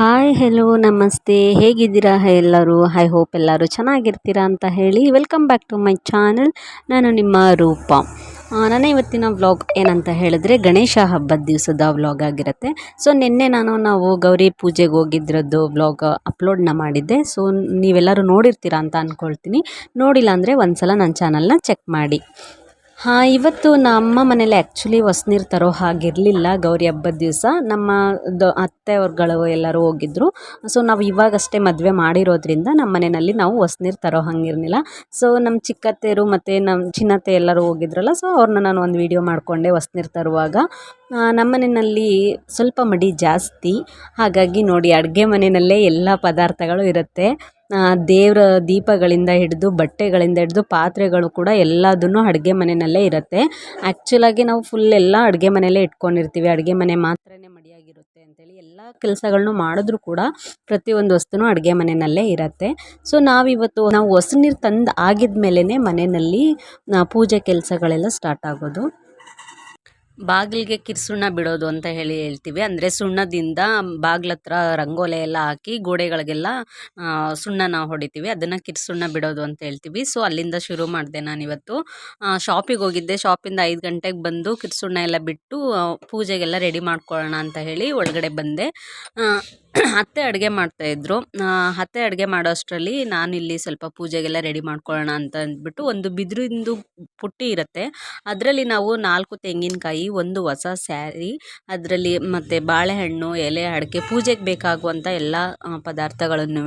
Hi hello ನಮಸ್ತೆ. ಹೇಗಿದ್ದೀರಾ ಎಲ್ಲರೂ? ಐ ಹೋಪ್ ಎಲ್ಲರೂ ಚೆನ್ನಾಗಿರ್ತೀರಾ ಅಂತ ಹೇಳಿ welcome back to my channel ನಾನು ನಿಮ್ಮ ರೂಪ. ನನ್ನ ಇವತ್ತಿನ ವ್ಲಾಗ್ ಏನಂತ ಹೇಳಿದ್ರೆ ಗಣೇಶ ಹಬ್ಬದ ದಿವಸದ ವ್ಲಾಗ್ ಆಗಿರುತ್ತೆ. ಸೊ ನಿನ್ನೆ ನಾನು, ನಾವು ಗೌರಿ ಪೂಜೆಗೆ ಹೋಗಿದ್ರದ್ದು ವ್ಲಾಗ್ ಅಪ್ಲೋಡ್ನ ಮಾಡಿದ್ದೆ. ಸೊ ನೀವೆಲ್ಲರೂ ನೋಡಿರ್ತೀರಾ ಅಂತ ಅಂದ್ಕೊಳ್ತೀನಿ ನೋಡಿಲ್ಲ ಅಂದರೆ ಒಂದು ಸಲ ನನ್ನ ಚಾನಲ್ನ ಚೆಕ್ ಮಾಡಿ. ಹಾಂ, ಇವತ್ತು ನಮ್ಮ ಮನೇಲಿ ಆ್ಯಕ್ಚುಲಿ ಹೊಸ್ನೀರು ತರೋ ಹಾಗಿರಲಿಲ್ಲ ಗೌರಿ ಹಬ್ಬದ ದಿವಸ. ನಮ್ಮ ದ ಅತ್ತೆಯವ್ರುಗಳು ಎಲ್ಲರೂ ಹೋಗಿದ್ರು. ಸೊ ನಾವು ಇವಾಗಷ್ಟೇ ಮದುವೆ ಮಾಡಿರೋದ್ರಿಂದ ನಮ್ಮ ಮನೆಯಲ್ಲಿ ನಾವು ಹೊಸ್ನೀರು ತರೋ ಹಂಗಿರಲಿಲ್ಲ. ಸೊ ನಮ್ಮ ಚಿಕ್ಕತ್ತೆಯರು ಮತ್ತು ನಮ್ಮ ಚಿನ್ನತ್ತೆ ಎಲ್ಲರೂ ಹೋಗಿದ್ರಲ್ಲ ಸೊ ಅವ್ರನ್ನ ನಾನು ಒಂದು ವೀಡಿಯೋ ಮಾಡಿಕೊಂಡೆ ಹೊಸ್ನೀರು ತರುವಾಗ. ನಮ್ಮ ಮನೆಯಲ್ಲಿ ಸ್ವಲ್ಪ ಮಡಿ ಜಾಸ್ತಿ. ಹಾಗಾಗಿ ನೋಡಿ, ಅಡುಗೆ ಮನೆಯಲ್ಲೇ ಎಲ್ಲ ಪದಾರ್ಥಗಳು ಇರುತ್ತೆ. ದೇವರ ದೀಪಗಳಿಂದ ಹಿಡಿದು, ಬಟ್ಟೆಗಳಿಂದ ಹಿಡಿದು, ಪಾತ್ರೆಗಳು ಕೂಡ ಎಲ್ಲದನ್ನು ಅಡುಗೆ ಮನೆಯಲ್ಲೇ ಇರುತ್ತೆ. ಆ್ಯಕ್ಚುಲಾಗಿ ನಾವು ಫುಲ್ ಎಲ್ಲ ಅಡುಗೆ ಮನೆಯಲ್ಲೇ ಇಟ್ಕೊಂಡಿರ್ತೀವಿ. ಅಡುಗೆ ಮನೆ ಮಾತ್ರನೇ ಮಡಿಯಾಗಿರುತ್ತೆ ಅಂತೇಳಿ ಎಲ್ಲ ಕೆಲಸಗಳನ್ನು ಮಾಡಿದ್ರೂ ಕೂಡ ಪ್ರತಿಯೊಂದು ವಸ್ತುನೂ ಅಡುಗೆ ಮನೆಯಲ್ಲೇ ಇರುತ್ತೆ. ಸೊ ನಾವಿವತ್ತು ನಾವು ಹೊಸ ನೀರು ತಂದು ಆಗಿದ್ಮೇಲೆ ಮನೆಯಲ್ಲಿ ಪೂಜೆ ಕೆಲಸಗಳೆಲ್ಲ ಸ್ಟಾರ್ಟ್ ಆಗೋದು. ಬಾಗಿಲಿಗೆ ಕಿರ್ಸುಣ್ಣ ಬಿಡೋದು ಅಂತ ಹೇಳಿ ಹೇಳ್ತೀವಿ. ಅಂದರೆ ಸುಣ್ಣದಿಂದ ಬಾಗ್ಲತ್ರ ರಂಗೋಲೆ ಎಲ್ಲ ಹಾಕಿ ಗೋಡೆಗಳಿಗೆಲ್ಲ ಸುಣ್ಣ ಸುಣ್ಣನ ಹೊಡಿತೀವಿ. ಅದನ್ನು ಕಿರ್ಸುಣ್ಣ ಬಿಡೋದು ಅಂತ ಹೇಳ್ತೀವಿ. ಸೊ ಅಲ್ಲಿಂದ ಶುರು ಮಾಡಿದೆ ನಾನಿವತ್ತು. ಶಾಪಿಗೆ ಹೋಗಿದ್ದೆ. ಶಾಪಿಂದ ಐದು ಗಂಟೆಗೆ ಬಂದು ಕಿರ್ಸುಣ್ಣ ಎಲ್ಲ ಬಿಟ್ಟು ಪೂಜೆಗೆಲ್ಲ ರೆಡಿ ಮಾಡ್ಕೊಳ್ಳೋಣ ಅಂತ ಹೇಳಿ ಒಳಗಡೆ ಬಂದೆ. ಅತ್ತೆ ಅಡುಗೆ ಮಾಡ್ತಾಯಿದ್ರು ಅತ್ತೆ ಅಡುಗೆ ಮಾಡೋ ಅಷ್ಟರಲ್ಲಿ ಇಲ್ಲಿ ಸ್ವಲ್ಪ ಪೂಜೆಗೆಲ್ಲ ರೆಡಿ ಮಾಡ್ಕೊಳ್ಳೋಣ ಅಂತ ಅಂದ್ಬಿಟ್ಟು ಒಂದು ಬಿದಿರಿಂದು ಪುಟ್ಟಿ ಇರುತ್ತೆ. ಅದರಲ್ಲಿ ನಾವು ನಾಲ್ಕು ತೆಂಗಿನಕಾಯಿ ಒಂದು ಹೊಸ ಸ್ಯಾರಿ, ಅದರಲ್ಲಿ ಮತ್ತು ಬಾಳೆಹಣ್ಣು, ಎಲೆ, ಅಡಿಕೆ ಪೂಜೆಗೆ ಬೇಕಾಗುವಂಥ ಎಲ್ಲ ಪದಾರ್ಥಗಳನ್ನು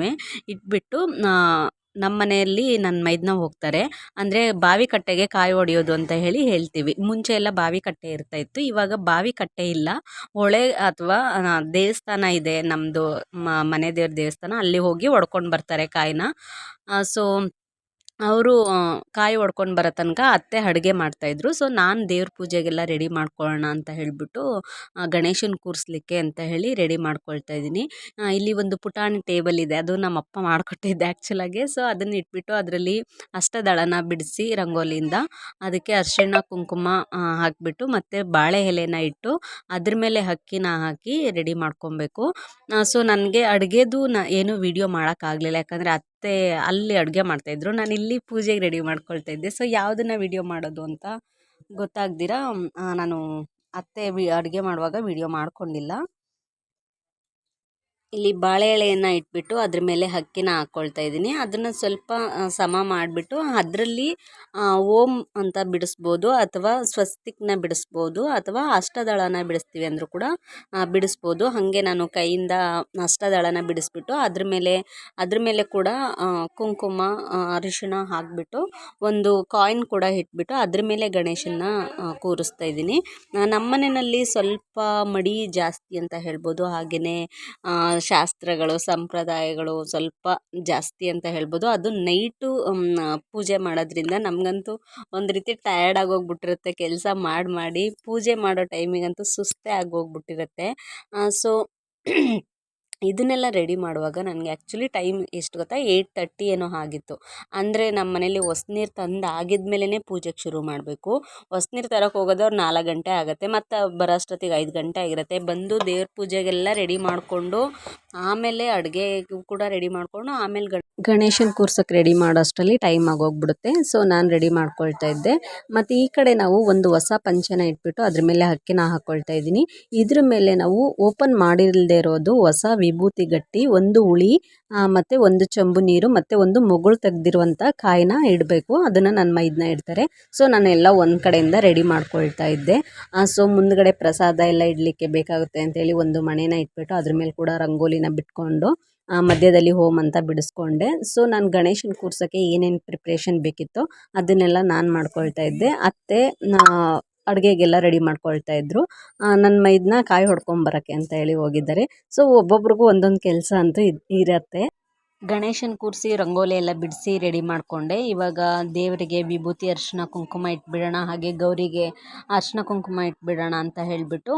ಇಟ್ಬಿಟ್ಟು ನಮ್ಮ ಮನೆಯಲ್ಲಿ ನನ್ನ ಮೈದನ ಹೋಗ್ತಾರೆ. ಅಂದರೆ ಬಾವಿ ಕಟ್ಟೆಗೆ ಕಾಯಿ ಹೊಡೆಯೋದು ಅಂತ ಹೇಳಿ ಹೇಳ್ತೀವಿ. ಮುಂಚೆ ಎಲ್ಲ ಬಾವಿ ಕಟ್ಟೆ ಇರ್ತಾ ಇತ್ತು. ಇವಾಗ ಬಾವಿ ಕಟ್ಟೆ ಇಲ್ಲ. ಹೊಳೆ ಅಥವಾ ದೇವಸ್ಥಾನ ಇದೆ. ನಮ್ಮದು ಮನೆ ದೇವ್ರ ದೇವಸ್ಥಾನ. ಅಲ್ಲಿ ಹೋಗಿ ಹೊಡ್ಕೊಂಡು ಬರ್ತಾರೆ ಕಾಯಿನ. ಸೊ ಅವರು ಕಾಯಿ ಹೊಡ್ಕೊಂಡು ಬರೋ ತನಕ ಅತ್ತೆ ಅಡುಗೆ ಮಾಡ್ತಾಯಿದ್ರು ಸೊ, ನಾನು ದೇವ್ರ ಪೂಜೆಗೆಲ್ಲ ರೆಡಿ ಮಾಡ್ಕೊಳ್ಳೋಣ ಅಂತ ಹೇಳಿಬಿಟ್ಟು ಗಣೇಶನ ಕೂರಿಸ್ಲಿಕ್ಕೆ ಅಂತ ಹೇಳಿ ರೆಡಿ ಮಾಡ್ಕೊಳ್ತಾ ಇದ್ದೀನಿ. ಇಲ್ಲಿ ಒಂದು ಪುಟಾಣಿ ಟೇಬಲ್ ಇದೆ. ಅದು ನಮ್ಮ ಅಪ್ಪ ಮಾಡಿಕೊಟ್ಟಿದ್ದೆ ಆ್ಯಕ್ಚುಲಾಗಿ ಸೊ, ಅದನ್ನ ಇಟ್ಬಿಟ್ಟು ಅದರಲ್ಲಿ ಅಷ್ಟದಳನ ಬಿಡಿಸಿ ರಂಗೋಲಿಯಿಂದ ಅದಕ್ಕೆ ಅರಿಶಿಣ, ಕುಂಕುಮ ಹಾಕಿಬಿಟ್ಟು ಮತ್ತು ಬಾಳೆ ಎಲೆನ ಇಟ್ಟು ಅದ್ರ ಮೇಲೆ ಹಕ್ಕಿನ ಹಾಕಿ ರೆಡಿ ಮಾಡ್ಕೊಬೇಕು. ಸೊ, ನನಗೆ ಅಡುಗೆದು ನ, ಏನೂ ವಿಡಿಯೋ ಮಾಡೋಕ್ಕಾಗಲಿಲ್ಲ. ಯಾಕಂದರೆ ಅತ್ತೆ ಅಲ್ಲಿ ಅಡುಗೆ ಮಾಡ್ತಾಯಿದ್ರು ನಾನು ಇಲ್ಲಿ ಪೂಜೆಗೆ ರೆಡಿ ಮಾಡ್ಕೊಳ್ತಾ ಇದ್ದೆ. ಸೊ ಯಾವುದನ್ನು ವೀಡಿಯೋ ಮಾಡೋದು ಅಂತ ಗೊತ್ತಾಗ್ದಿರ? ನಾನು ಅತ್ತೆ ವಿ, ಅಡುಗೆ ಮಾಡುವಾಗ ವೀಡಿಯೋ ಮಾಡ್ಕೊಂಡಿಲ್ಲ. ಇಲ್ಲಿ ಬಾಳೆ ಎಲೆಯನ್ನು ಇಟ್ಬಿಟ್ಟು ಅದ್ರ ಮೇಲೆ ಅಕ್ಕಿನ ಹಾಕ್ಕೊಳ್ತಾ ಇದ್ದೀನಿ. ಅದನ್ನು ಸ್ವಲ್ಪ ಸಮ ಮಾಡಿಬಿಟ್ಟು ಅದರಲ್ಲಿ ಓಂ ಅಂತ ಬಿಡಿಸ್ಬೋದು ಅಥವಾ ಸ್ವಸ್ತಿಕ್ನ ಬಿಡಿಸ್ಬೋದು ಅಥವಾ ಅಷ್ಟದಳನ ಬಿಡಿಸ್ತೀವಿ ಅಂದರೂ ಕೂಡ ಬಿಡಿಸ್ಬೋದು. ಹಾಗೆ ನಾನು ಕೈಯಿಂದ ಅಷ್ಟದಳನ ಬಿಡಿಸ್ಬಿಟ್ಟು ಅದ್ರ ಮೇಲೆ ಅದ್ರ ಮೇಲೆ ಕೂಡ ಕುಂಕುಮ ಅರಿಶಿಣ ಹಾಕಿಬಿಟ್ಟು ಒಂದು ಕಾಯಿನ್ ಕೂಡ ಇಟ್ಬಿಟ್ಟು ಅದ್ರ ಮೇಲೆ ಗಣೇಶನ ಕೂರಿಸ್ತಾ ಇದ್ದೀನಿ. ನಮ್ಮ ಮನೆಯಲ್ಲಿ ಸ್ವಲ್ಪ ಮಡಿ ಜಾಸ್ತಿ ಅಂತ ಹೇಳ್ಬೋದು. ಹಾಗೆಯೇ ಶಾಸ್ತ್ರಗಳು, ಸಂಪ್ರದಾಯಗಳು ಸ್ವಲ್ಪ ಜಾಸ್ತಿ ಅಂತ ಹೇಳ್ಬೋದು. ಅದು ನೈಟು ಪೂಜೆ ಮಾಡೋದ್ರಿಂದ ನಮಗಂತೂ ಒಂದು ರೀತಿ ಟಯರ್ಡ್ ಆಗೋಗ್ಬಿಟ್ಟಿರುತ್ತೆ. ಕೆಲಸ ಮಾಡಿ ಮಾಡಿ ಪೂಜೆ ಮಾಡೋ ಟೈಮಿಗಂತೂ ಸುಸ್ತೇ ಆಗೋಗ್ಬಿಟ್ಟಿರುತ್ತೆ. ಸೊ ಇದನ್ನೆಲ್ಲ ರೆಡಿ ಮಾಡುವಾಗ ನನಗೆ ಆ್ಯಕ್ಚುಲಿ ಟೈಮ್ ಎಷ್ಟು ಗೊತ್ತಾ? ಏಯ್ಟ್ ತರ್ಟಿ ಏನೋ ಆಗಿತ್ತು. ಅಂದರೆ ನಮ್ಮ ಮನೇಲಿ ಹೊಸ್ನೀರು ತಂದು ಆಗಿದ್ಮೇಲೆ ಪೂಜೆಗೆ ಶುರು ಮಾಡಬೇಕು. ಹೊಸ್ನೀರು ತರಕ್ಕೆ ಹೋಗೋದವ್ರು ನಾಲ್ಕು ಗಂಟೆ ಆಗುತ್ತೆ, ಮತ್ತು ಬರೋ ಅಷ್ಟೊತ್ತಿಗೆ ಐದು ಗಂಟೆ ಆಗಿರುತ್ತೆ. ಬಂದು ದೇವ್ರ ಪೂಜೆಗೆಲ್ಲ ರೆಡಿ ಮಾಡಿಕೊಂಡು, ಆಮೇಲೆ ಅಡುಗೆ ಕೂಡ ರೆಡಿ ಮಾಡಿಕೊಂಡು, ಆಮೇಲೆ ಗಣ, ಗಣೇಶನ ಕೂರ್ಸಕ್ಕೆ ರೆಡಿ ಮಾಡೋ ಅಷ್ಟರಲ್ಲಿ ಟೈಮ್ ಆಗೋಗ್ಬಿಡುತ್ತೆ. ಸೊ ನಾನು ರೆಡಿ ಮಾಡ್ಕೊಳ್ತಾ ಇದ್ದೆ. ಮತ್ತು ಈ ಕಡೆ ನಾವು ಒಂದು ಹೊಸ ಪಂಚನ ಇಟ್ಬಿಟ್ಟು ಅದ್ರ ಮೇಲೆ ಹಕ್ಕಿನ ಹಾಕ್ಕೊಳ್ತಾ ಇದ್ದೀನಿ. ಇದ್ರ ಮೇಲೆ ನಾವು ಓಪನ್ ಮಾಡಿಲ್ಲದೆ ಇರೋದು ಹೊಸ ವಿಭೂತಿ ಗಟ್ಟಿ, ಒಂದು ಹುಳಿ ಮತ್ತು ಒಂದು ಚಂಬು ನೀರು, ಮತ್ತು ಒಂದು ಮೊಗಳು ತೆಗ್ದಿರುವಂಥ ಕಾಯಿನ ಇಡಬೇಕು. ಅದನ್ನು ನನ್ನ ಮೈದನ್ನ ಇಡ್ತಾರೆ. ಸೊ ನಾನೆಲ್ಲ ಒಂದು ಕಡೆಯಿಂದ ರೆಡಿ ಮಾಡ್ಕೊಳ್ತಾ ಇದ್ದೆ. ಸೊ, ಮುಂದ್ಗಡೆ ಪ್ರಸಾದ ಎಲ್ಲ ಇಡಲಿಕ್ಕೆ ಬೇಕಾಗುತ್ತೆ ಅಂತೇಳಿ ಒಂದು ಮಣೆನ ಇಟ್ಬಿಟ್ಟು ಅದ್ರ ಮೇಲೆ ಕೂಡ ರಂಗೋಲಿನ ಬಿಟ್ಕೊಂಡು ಮಧ್ಯದಲ್ಲಿ ಹೋಮ್ ಅಂತ ಬಿಡಿಸ್ಕೊಂಡೆ. ಸೊ, ನಾನು ಗಣೇಶನ ಕೂರ್ಸೋಕ್ಕೆ ಏನೇನು ಪ್ರಿಪ್ರೇಷನ್ ಬೇಕಿತ್ತೋ ಅದನ್ನೆಲ್ಲ ನಾನು ಮಾಡ್ಕೊಳ್ತಾ ಇದ್ದೆ. ಅತ್ತೆ ಅಡುಗೆಗೆಲ್ಲ ರೆಡಿ ಮಾಡ್ಕೊಳ್ತಾ ಇದ್ದರು ನನ್ನ ಮೈದನ್ನ ಕಾಯಿ ಹೊಡ್ಕೊಂಬರೋಕ್ಕೆ ಅಂತ ಹೇಳಿ ಹೋಗಿದ್ದಾರೆ. ಸೊ, ಒಬ್ಬೊಬ್ರಿಗೂ ಒಂದೊಂದು ಕೆಲಸ ಅಂತೂ ಇದು, ಇರತ್ತೆ. ಗಣೇಶನ ಕೂರಿಸಿ, ರಂಗೋಲಿ ಎಲ್ಲ ಬಿಡಿಸಿ ರೆಡಿ ಮಾಡಿಕೊಂಡೆ. ಇವಾಗ ದೇವರಿಗೆ ವಿಭೂತಿ ಅರಿಶಿನ ಕುಂಕುಮ ಇಟ್ಬಿಡೋಣ, ಹಾಗೆ ಗೌರಿಗೆ ಅರ್ಶಿನ ಕುಂಕುಮ ಇಟ್ಬಿಡೋಣ ಅಂತ ಹೇಳಿಬಿಟ್ಟು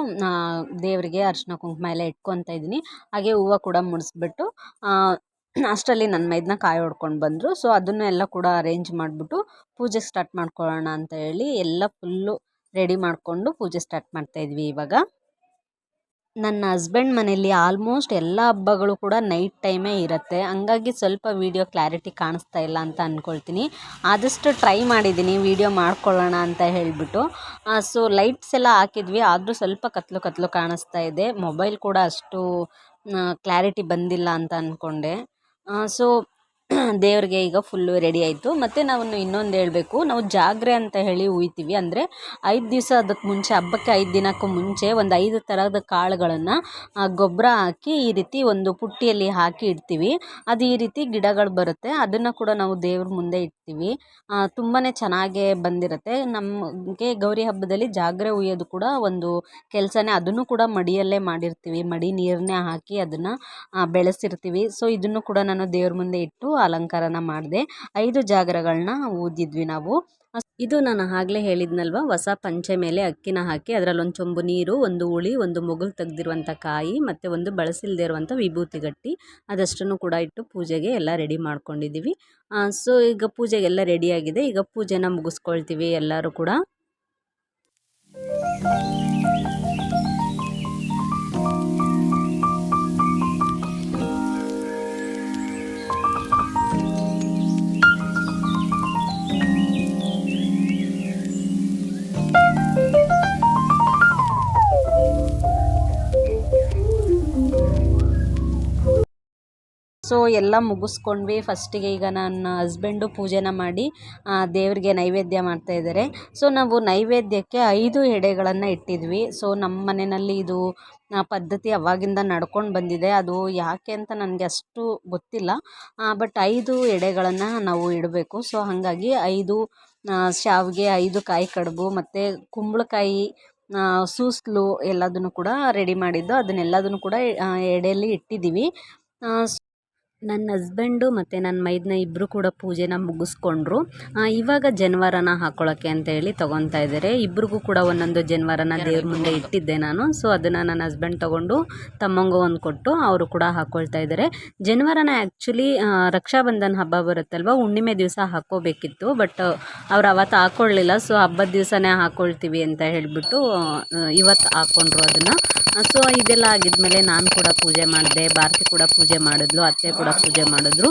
ದೇವರಿಗೆ ಅರ್ಶಿನ ಕುಂಕುಮ ಎಲ್ಲ ಇಟ್ಕೊತಾ ಇದ್ದೀನಿ. ಹಾಗೆ ಹೂವು ಕೂಡ ಮುಡಿಸ್ಬಿಟ್ಟು ಅಷ್ಟರಲ್ಲಿ ನನ್ನ ಮೈದನ್ನ ಕಾಯಿ ಹೊಡ್ಕೊಂಡು ಬಂದರು. ಸೊ, ಅದನ್ನೆಲ್ಲ ಕೂಡ ಅರೇಂಜ್ ಮಾಡಿಬಿಟ್ಟು ಪೂಜೆ ಸ್ಟಾರ್ಟ್ ಮಾಡ್ಕೊಳ್ಳೋಣ ಅಂತ ಹೇಳಿ ಎಲ್ಲ ಫುಲ್ಲು ರೆಡಿ ಮಾಡಿಕೊಂಡು ಪೂಜೆ ಸ್ಟಾರ್ಟ್ ಮಾಡ್ತಾಯಿದ್ವಿ ಇವಾಗ. ನನ್ನ ಹಸ್ಬೆಂಡ್ ಮನೆಯಲ್ಲಿ ಆಲ್ಮೋಸ್ಟ್ ಎಲ್ಲ ಹಬ್ಬಗಳು ಕೂಡ ನೈಟ್ ಟೈಮೇ ಇರುತ್ತೆ. ಹಂಗಾಗಿ ಸ್ವಲ್ಪ ವೀಡಿಯೋ ಕ್ಲಾರಿಟಿ ಕಾಣಿಸ್ತಾ ಇಲ್ಲ ಅಂತ ಅಂದ್ಕೊಳ್ತೀನಿ ಆದಷ್ಟು ಟ್ರೈ ಮಾಡಿದ್ದೀನಿ ವೀಡಿಯೋ ಮಾಡ್ಕೊಳ್ಳೋಣ ಅಂತ ಹೇಳಿಬಿಟ್ಟು. ಸೊ ಲೈಟ್ಸ್ ಎಲ್ಲ ಹಾಕಿದ್ವಿ, ಆದರೂ ಸ್ವಲ್ಪ ಕತ್ಲು ಕತ್ಲು ಕಾಣಿಸ್ತಾ ಇದೆ. ಮೊಬೈಲ್ ಕೂಡ ಅಷ್ಟು ಕ್ಲಾರಿಟಿ ಬಂದಿಲ್ಲ ಅಂತ ಅಂದ್ಕೊಂಡೆ ಸೊ ದೇವ್ರಿಗೆ ಈಗ ಫುಲ್ಲು ರೆಡಿ ಆಯಿತು. ಮತ್ತು ನಾವು ಇನ್ನೊಂದು ಹೇಳಬೇಕು. ನಾವು ಜಾಗ್ರೆ ಅಂತ ಹೇಳಿ ಉಯ್ತೀವಿ. ಅಂದರೆ ಐದು ದಿವಸ ಅದಕ್ಕೆ ಮುಂಚೆ, ಹಬ್ಬಕ್ಕೆ ಐದು ದಿನಕ್ಕೂ ಮುಂಚೆ ಒಂದು ಐದು ಥರದ ಕಾಳುಗಳನ್ನು ಗೊಬ್ಬರ ಹಾಕಿ ಈ ರೀತಿ ಒಂದು ಪುಟ್ಟಿಯಲ್ಲಿ ಹಾಕಿ ಇಡ್ತೀವಿ. ಅದು ಈ ರೀತಿ ಗಿಡಗಳು ಬರುತ್ತೆ. ಅದನ್ನು ಕೂಡ ನಾವು ದೇವ್ರ ಮುಂದೆ ಇಡ್ತೀವಿ. ತುಂಬಾ ಚೆನ್ನಾಗೇ ಬಂದಿರುತ್ತೆ. ನಮಗೆ ಗೌರಿ ಹಬ್ಬದಲ್ಲಿ ಜಾಗ್ರೆ ಉಯ್ಯೋದು ಕೂಡ ಒಂದು ಕೆಲಸನೇ. ಅದನ್ನು ಕೂಡ ಮಡಿಯಲ್ಲೇ ಮಾಡಿರ್ತೀವಿ. ಮಡಿ ನೀರನ್ನೇ ಹಾಕಿ ಅದನ್ನು ಬೆಳೆಸಿರ್ತೀವಿ. ಸೊ ಇದನ್ನು ಕೂಡ ನಾನು ದೇವ್ರ ಮುಂದೆ ಇಟ್ಟು ಅಲಂಕಾರನ ಮಾಡಿದೆ. ಐದು ಜಾಗರಗಳನ್ನ ಊದಿದ್ವಿ ನಾವು. ಇದು ನಾನು ಆಗಲೇ ಹೇಳಿದ್ನಲ್ವ? ಹೊಸ ಪಂಚೆ ಮೇಲೆ ಅಕ್ಕಿನ ಹಾಕಿ ಅದರಲ್ಲಿ ಒಂದು ಚೊಂಬು ನೀರು, ಒಂದು ಹುಳಿ, ಒಂದು ಮೊಗಲು ತೆಗ್ದಿರುವಂಥ ಕಾಯಿ, ಮತ್ತು ಒಂದು ಬಳಸಿಲ್ಲದೆ ಇರುವಂಥ ವಿಭೂತಿ ಗಟ್ಟಿ, ಅದಷ್ಟನ್ನು ಕೂಡ ಇಟ್ಟು ಪೂಜೆಗೆ ಎಲ್ಲ ರೆಡಿ ಮಾಡ್ಕೊಂಡಿದ್ದೀವಿ. ಸೊ ಈಗ ಪೂಜೆಗೆಲ್ಲ ರೆಡಿಯಾಗಿದೆ. ಈಗ ಪೂಜೆನ ಮುಗಿಸ್ಕೊಳ್ತೀವಿ ಎಲ್ಲರೂ ಕೂಡ. ಸೊ ಎಲ್ಲ ಮುಗಿಸ್ಕೊಂಡ್ವಿ. ಫಸ್ಟಿಗೆ ಈಗ ನನ್ನ ಹಸ್ಬೆಂಡು ಪೂಜೆನ ಮಾಡಿ ದೇವರಿಗೆ ನೈವೇದ್ಯ ಮಾಡ್ತಾ ಇದ್ದಾರೆ. ಸೊ ನಾವು ನೈವೇದ್ಯಕ್ಕೆ ಐದು ಎಡೆಗಳನ್ನು ಇಟ್ಟಿದ್ವಿ. ಸೊ ನಮ್ಮ ಮನೆಯಲ್ಲಿ ಇದು ಪದ್ಧತಿ ಅವಾಗಿಂದ ನಡ್ಕೊಂಡು ಬಂದಿದೆ. ಅದು ಯಾಕೆ ಅಂತ ನನಗೆ ಅಷ್ಟು ಗೊತ್ತಿಲ್ಲ. ಬಟ್ ಐದು ಎಡೆಗಳನ್ನು ನಾವು ಇಡಬೇಕು. ಸೊ ಹಾಗಾಗಿ ಐದು ಶಾವಿಗೆ, ಐದು ಕಾಯಿ ಕಡುಬು ಮತ್ತು ಕುಂಬಳಕಾಯಿ ಸೂಸ್ಲು ಎಲ್ಲದನ್ನು ಕೂಡ ರೆಡಿ ಮಾಡಿದ್ದು. ಅದನ್ನೆಲ್ಲದನ್ನು ಕೂಡ ಎಡೆಯಲ್ಲಿ ಇಟ್ಟಿದ್ದೀವಿ. ನನ್ನ ಹಸ್ಬೆಂಡು ಮತ್ತು ನನ್ನ ಮೈದನ ಇಬ್ಬರು ಕೂಡ ಪೂಜೆನ ಮುಗಿಸ್ಕೊಂಡ್ರು. ಇವಾಗ ಜನಿವಾರನ ಹಾಕ್ಕೊಳ್ಳೋಕ್ಕೆ ಅಂತ ಹೇಳಿ ತೊಗೊತಾ ಇದ್ದಾರೆ ಇಬ್ರಿಗೂ ಕೂಡ ಒಂದೊಂದು ಜನಿವಾರನ ದೇವ್ರ ಮುಂದೆ ಇಟ್ಟಿದ್ದೆ ನಾನು. ಸೊ ಅದನ್ನು ನನ್ನ ಹಸ್ಬೆಂಡ್ ತೊಗೊಂಡು ತಮ್ಮಂಗೂ ಒಂದು ಕೊಟ್ಟು ಅವರು ಕೂಡ ಹಾಕ್ಕೊಳ್ತಾ ಇದ್ದಾರೆ ಜನಿವಾರನ ಆ್ಯಕ್ಚುಲಿ ರಕ್ಷಾಬಂಧನ ಹಬ್ಬ ಬರುತ್ತಲ್ವ? ಹುಣ್ಣಿಮೆ ದಿವಸ ಹಾಕ್ಕೋಬೇಕಿತ್ತು. ಬಟ್ ಅವ್ರು ಅವತ್ತು ಹಾಕ್ಕೊಳ್ಳಿಲ್ಲ ಸೊ ಹಬ್ಬದ ದಿವಸನೇ ಹಾಕ್ಕೊಳ್ತೀವಿ ಅಂತ ಹೇಳಿಬಿಟ್ಟು ಇವತ್ತು ಹಾಕ್ಕೊಂಡ್ರು ಅದನ್ನು. ಸೊ ಇದೆಲ್ಲ ಆಗಿದ್ಮೇಲೆ ನಾನು ಕೂಡ ಪೂಜೆ ಮಾಡಿದೆ. ಭಾರತಿ ಕೂಡ ಪೂಜೆ ಮಾಡಿದ್ಲು. ಅತ್ತೆ ಕೂಡ ಪೂಜೆ ಮಾಡಿದ್ರು.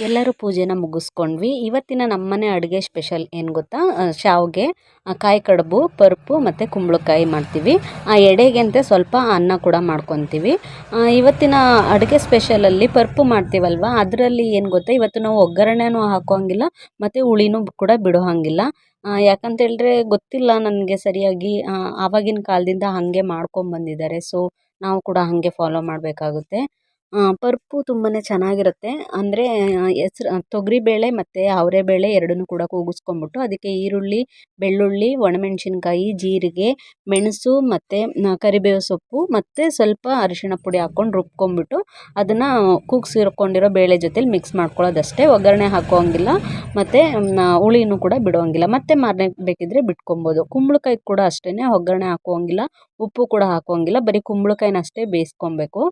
ಎಲ್ಲರೂ ಪೂಜೆನ ಮುಗಿಸ್ಕೊಂಡ್ವಿ. ಇವತ್ತಿನ ನಮ್ಮನೆ ಅಡುಗೆ ಸ್ಪೆಷಲ್ ಏನು ಗೊತ್ತಾ? ಶಾವಿಗೆ ಕಾಯಿ ಕಡುಬು, ಪರ್ಪು ಮತ್ತು ಕುಂಬಳಕಾಯಿ ಮಾಡ್ತೀವಿ. ಆ ಎಡೆಗೆ ಅಂತ ಸ್ವಲ್ಪ ಅನ್ನ ಕೂಡ ಮಾಡ್ಕೊತೀವಿ. ಇವತ್ತಿನ ಅಡುಗೆ ಸ್ಪೆಷಲಲ್ಲಿ ಪರ್ಪು ಮಾಡ್ತೀವಲ್ವ? ಅದರಲ್ಲಿ ಏನು ಗೊತ್ತಾ? ಇವತ್ತು ನಾವು ಒಗ್ಗರಣೆನೂ ಹಾಕೋಂಗಿಲ್ಲ ಮತ್ತು ಹುಳಿನೂ ಕೂಡ ಬಿಡೋ ಯಾಕಂತೇಳಿದ್ರೆ ಗೊತ್ತಿಲ್ಲ ನನಗೆ ಸರಿಯಾಗಿ. ಆವಾಗಿನ ಕಾಲದಿಂದ ಹಾಗೆ ಮಾಡ್ಕೊಂಬಂದಿದ್ದಾರೆ. ಸೊ, ನಾವು ಕೂಡ ಹಾಗೆ ಫಾಲೋ ಮಾಡಬೇಕಾಗುತ್ತೆ. ಪರ್ಪು ತುಂಬಾ ಚೆನ್ನಾಗಿರುತ್ತೆ. ಅಂದರೆ ಹೆಸ್ರು ತೊಗರಿಬೇಳೆ ಮತ್ತು ಅವರೆಬೇಳೆ ಎರಡನ್ನೂ ಕೂಡ ಕೂಗಿಸ್ಕೊಂಬಿಟ್ಟು ಅದಕ್ಕೆ ಈರುಳ್ಳಿ, ಬೆಳ್ಳುಳ್ಳಿ, ಒಣಮೆಣಸಿನ್ಕಾಯಿ, ಜೀರಿಗೆ, ಮೆಣಸು ಮತ್ತು ಕರಿಬೇವು ಸೊಪ್ಪು ಮತ್ತು ಸ್ವಲ್ಪ ಅರಿಶಿಣ ಪುಡಿ ಹಾಕ್ಕೊಂಡು ರುಬ್ಕೊಂಬಿಟ್ಟು ಅದನ್ನು ಕೂಗ್ಸಿರ್ಕೊಂಡಿರೋ ಬೇಳೆ ಜೊತೇಲಿ ಮಿಕ್ಸ್ ಮಾಡ್ಕೊಳ್ಳೋದಷ್ಟೇ. ಒಗ್ಗರಣೆ ಹಾಕೋಂಗಿಲ್ಲ ಮತ್ತು ಹುಳಿನೂ ಕೂಡ ಬಿಡೋಂಗಿಲ್ಲ ಮತ್ತು ಮಾರನೆ ಬೇಕಿದ್ದರೆ ಬಿಟ್ಕೊಬೋದು. ಕುಂಬಳಕಾಯಿ ಕೂಡ ಅಷ್ಟೇ ಒಗ್ಗರಣೆ ಹಾಕೋ ಹಂಗಿಲ್ಲ ಉಪ್ಪು ಕೂಡ ಹಾಕೋಂಗಿಲ್ಲ ಬರೀ ಕುಂಬಳಕಾಯಿನ ಅಷ್ಟೇ ಬೇಯಿಸ್ಕೊಬೇಕು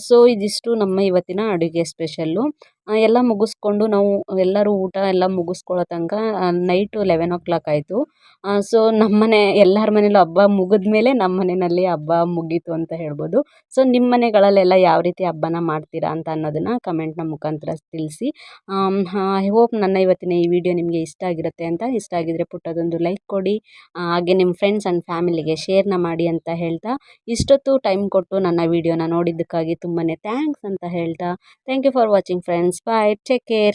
ಸೊ ಇದಿಷ್ಟು ನಮ್ಮ ಇವತ್ತಿನ ಅಡುಗೆ ಸ್ಪೆಷಲ್ಲು ಎಲ್ಲ ಮುಗಿಸ್ಕೊಂಡು ನಾವು ಎಲ್ಲರೂ ಊಟ ಎಲ್ಲ ಮುಗಿಸ್ಕೊಳ್ಳೋ ತನಕ ನೈಟು ಲೆವೆನ್ ಓ ಕ್ಲಾಕ್ ಆಯಿತು. ಸೊ ನಮ್ಮನೆ ಎಲ್ಲರ ಮನೇಲೂ ಹಬ್ಬ ಮುಗಿದ ಮೇಲೆ ನಮ್ಮ ಮನೆಯಲ್ಲಿ ಹಬ್ಬ ಮುಗೀತು ಅಂತ ಹೇಳ್ಬೋದು. ಸೊ ನಿಮ್ಮ ಮನೆಗಳಲ್ಲೆಲ್ಲ ಯಾವ ರೀತಿ ಹಬ್ಬನ ಮಾಡ್ತೀರಾ ಅಂತ ಅನ್ನೋದನ್ನು ಕಮೆಂಟ್ನ ಮುಖಾಂತರ ತಿಳಿಸಿ. ಐ ಹೋಪ್ ನನ್ನ ಇವತ್ತಿನ ಈ ವಿಡಿಯೋ ನಿಮಗೆ ಇಷ್ಟ ಆಗಿರುತ್ತೆ ಅಂತ. ಇಷ್ಟ ಆಗಿದ್ದರೆ ಪುಟ್ಟದೊಂದು ಲೈಕ್ ಕೊಡಿ. ಹಾಗೆ ನಿಮ್ಮ ಫ್ರೆಂಡ್ಸ್ ಆ್ಯಂಡ್ ಫ್ಯಾಮಿಲಿಗೆ ಶೇರ್ನ ಮಾಡಿ ಅಂತ ಹೇಳ್ತಾ, ಇಷ್ಟೊತ್ತು ಟೈಮ್ ಕೊಟ್ಟು ನನ್ನ ವಿಡಿಯೋನ ನೋಡಿದ್ದಕ್ಕಾಗಿ ತುಂಬಾ ಥ್ಯಾಂಕ್ಸ್ ಅಂತ ಹೇಳ್ತಾ. Thank you for watching friends inspired. Take care.